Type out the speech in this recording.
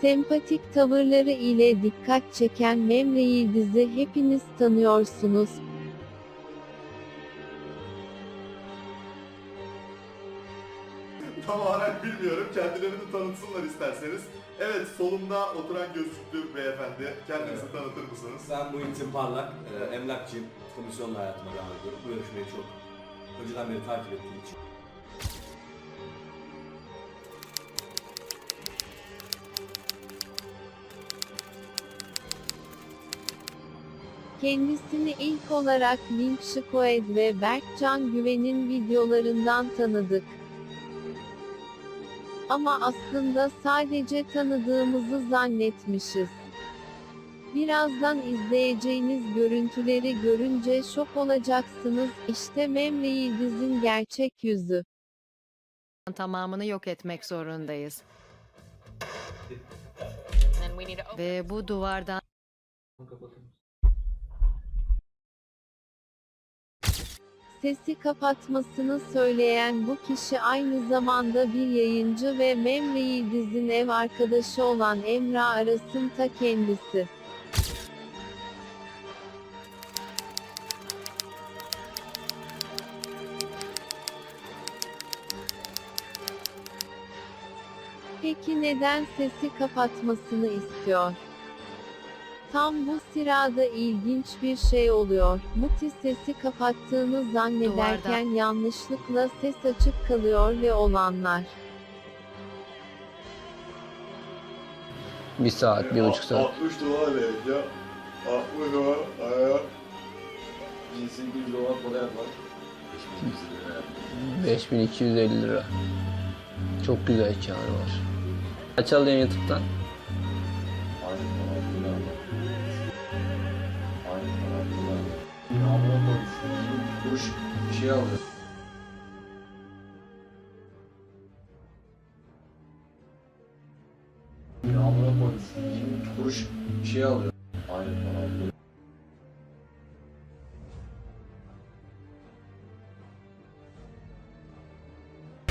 Sempatik tavırları ile dikkat çeken Memre Yıldız'ı hepiniz tanıyorsunuz. Tam olarak bilmiyorum. Kendilerini tanıtsınlar isterseniz. Evet, solumda oturan gözlüklü beyefendi. Kendinizi Evet. tanıtır mısınız? Ben Muhittin Parlak, e, emlakçıyım. Komisyonla hayatıma devam ediyorum. Bu yarışmayı çok önceden beri takip ettiğim için. Kendisini ilk olarak Link Şikoed ve Berkcan Güven'in videolarından tanıdık. Ama aslında sadece tanıdığımızı zannetmişiz. Birazdan izleyeceğiniz görüntüleri görünce şok olacaksınız. İşte Memre Yıldız'ın gerçek yüzü. tamamını yok etmek zorundayız. Ve bu duvardan Sesi kapatmasını söyleyen bu kişi aynı zamanda bir yayıncı ve Memre Yıldız'ın ev arkadaşı olan Emrah Aras'ın ta kendisi. Peki neden sesi kapatmasını istiyor? Tam bu sırada ilginç bir şey oluyor. Muti sesi kapattığını zannederken yanlışlıkla ses açık kalıyor ve olanlar. Bir saat, bir buçuk saat. 60 dolar vereceğim. 60 dolar. Ayağa. 1800 dolar para yapar. 5250 lira. Çok güzel kârı var. Alıyorsun YouTube'dan? Kuruş bir şey alıyor. Ya buna koy. Kuruş bir şey alıyor. Aynı para filan.